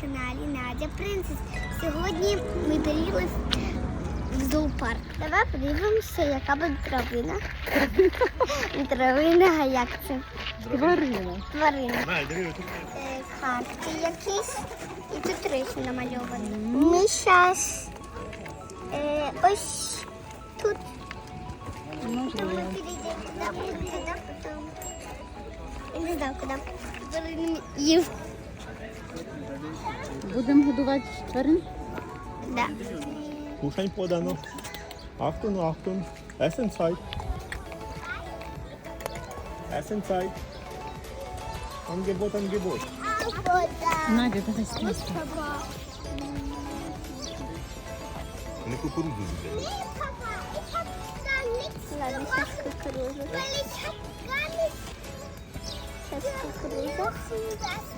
каналі Надя Принцес. Сьогодні ми приїхали в зоопарк. Давай подивимося, яка буде травина. Травина, а як це? Тварина. Тварина. Е, Карти якісь. І тут речі намальовані. Ми зараз е, ось тут. Ми підійдемо туди, туди, потім. Я не знаю, куди. Їв. Будемо годувати тварин? Да. кушань подано. Achtung, Achtung. Essenzeit. Essenzeit. Angebot, Angebot. Надя, давай снизу. Не кукурудзу зібрали. Ладно, сейчас кукурузу. Сейчас кукурузу.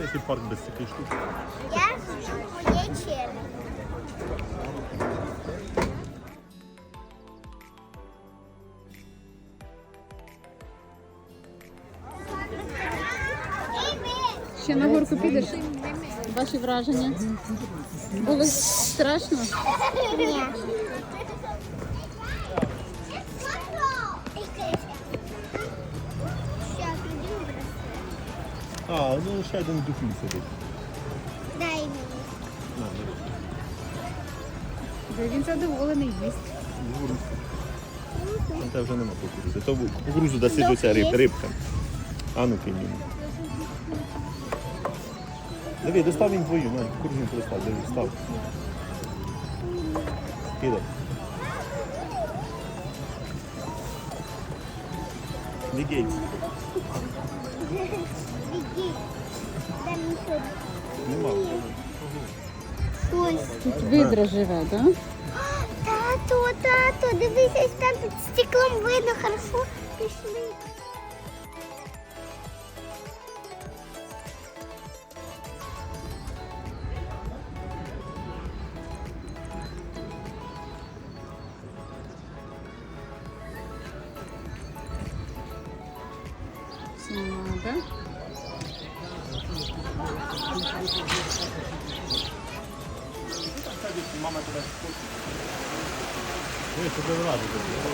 Jaki park bez takiej sztuki? Ja w. Ще на горку підеш? Ваші враження? Було страшно? Ні. А, ну ще один духлі сидить. Дай мені. Бери. Він задоволений їсть. Та вже нема кукурудзи. То ця риб, рибка. А ну кинь. Диви, достав він твою, на, кукурудзу достав, диви, став. Кидай. Не гейс. Біги. Дай мені сюди. Нема. Ось. Тут видра живе, так? Да? Тато, тато, дивися, ось там під стеклом видно, хорошо. Пішли. Надо. Мама тебе спустить. Ой, це два рази зробила.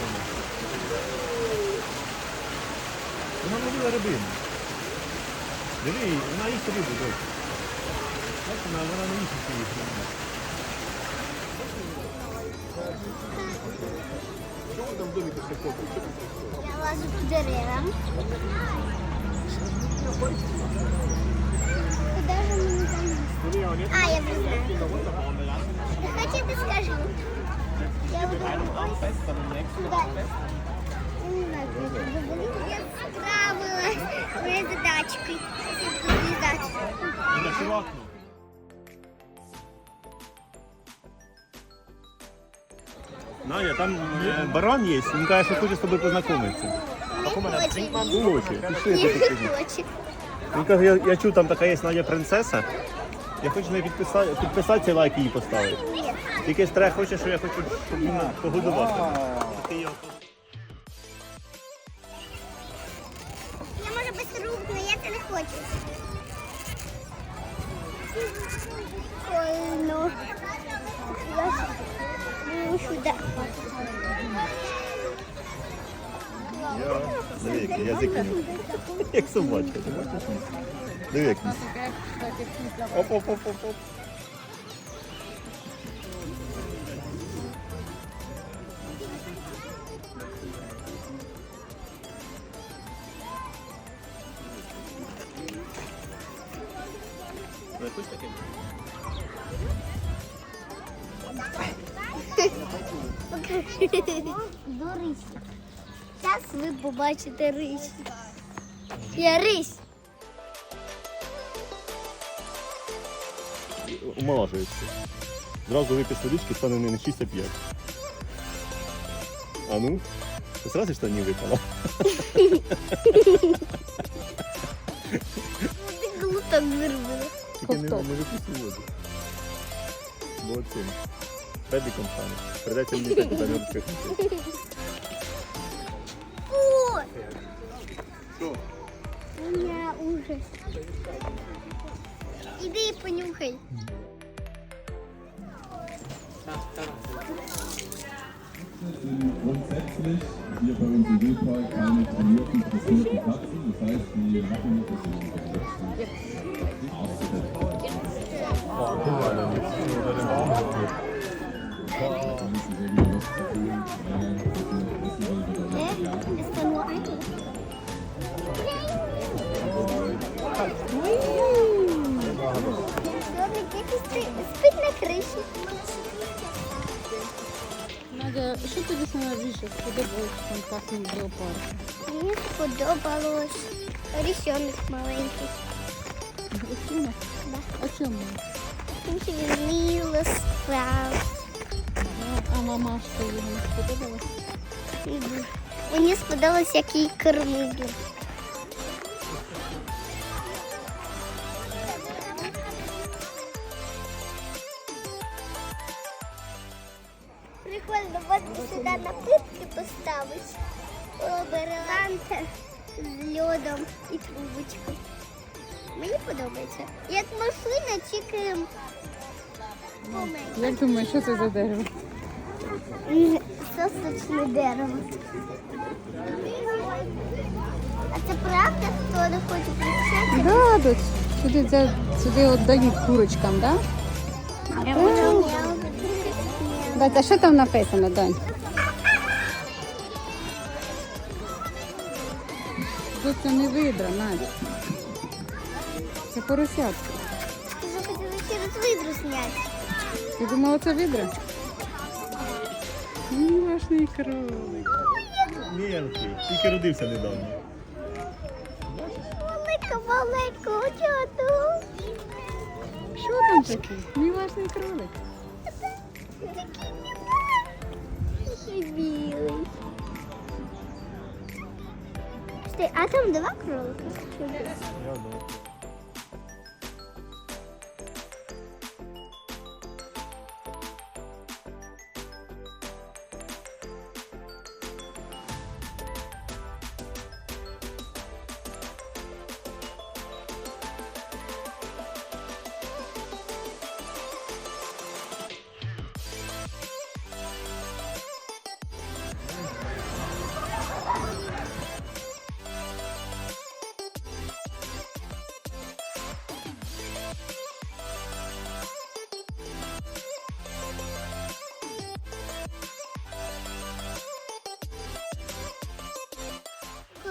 Вона ловила рибину. Диви, вона їсть рибу досі. Бачиш, вона, вона не їсть її рибу. Чого там в домі після кофе? Я лазу по деревам. Куда же мені залізти? А, я вже знаю. Хочете скажу? Я буду ось сюди. Я не знаю, куди я буду залізти. Я справилась з моєю задачкою. Залізати. На чувакну. Надя, там е, баран є, він каже, що хоче з тобою познайомитися. Не хоче пішли, Не я тут хоче. Він каже, я, я чув, там така є Надя принцеса. Я хочу на підписати, підписатися і лайк її поставити. Тільки стрех хоче, що я хочу, щоб він погодувати. Ти його Я можу без рук, але я це не хочу. Ой, ну. Я ж ну, сюди. Я... Диви, який язик у. Як собачка, ти бачиш? Диви, як ніс. Оп, оп, оп, оп. Хочеш таке? Зараз ви побачите рись. Я рись. Умолажується. Зразу випив водички, стане не на 6, а 5. А ну, ти зразу що не випала? Ти глуток зробила. Тільки не, не випусти воду. Бо цим. Педиком стане. Придеться мені так далі відпихнути. Меня Іди і понюхай. grundsätzlich hier bei uns im Wildpark keine trainierten, dressierten Katzen. Das heißt, die machen nicht das Спить на криші. Надя, що тобі найбільше сподобалось в компактному зоопарку? Мені сподобалось рісьонок маленький. Оцінок? А чому? Тому що він мило справ. А, а мамашка його не сподобалась? Мені сподобалось, як її сюди напитки поставити. Обереланте з льодом і трубочкою. Мені подобається. Як машина, тільки поменше. Як думаєш, що це за дерево? Сосочне дерево. А це правда, хто не хоче прийти? Да, тут сюди, це, сюди от дають курочкам, да? Я хочу. А що там написано, Дань? Тут це не видра, Надя. Це поросятка. Ти захотіла через видру зняти. Ти думала, це видра? Милашний кролик. Міленький. Тільки родився недавно. Велика, велика, чого Що там таке? Милашний кролик. Такий білий. А там два кролика? Я думаю.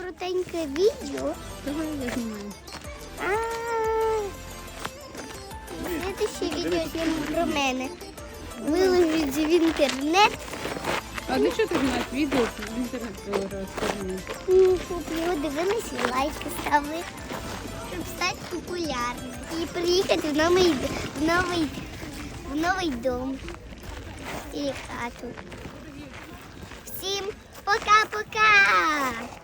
Коротеньке відео. Я знімаю. Слідуще відео зніму про мене. Виложить в інтернет. А для чого ти знімаєш відео в інтернет розповідати? Ну, Щоб його дивились і лайки ставили, щоб стати популярним. І приїхати в новий, в новий, в новий дом і хату. Всім пока-пока!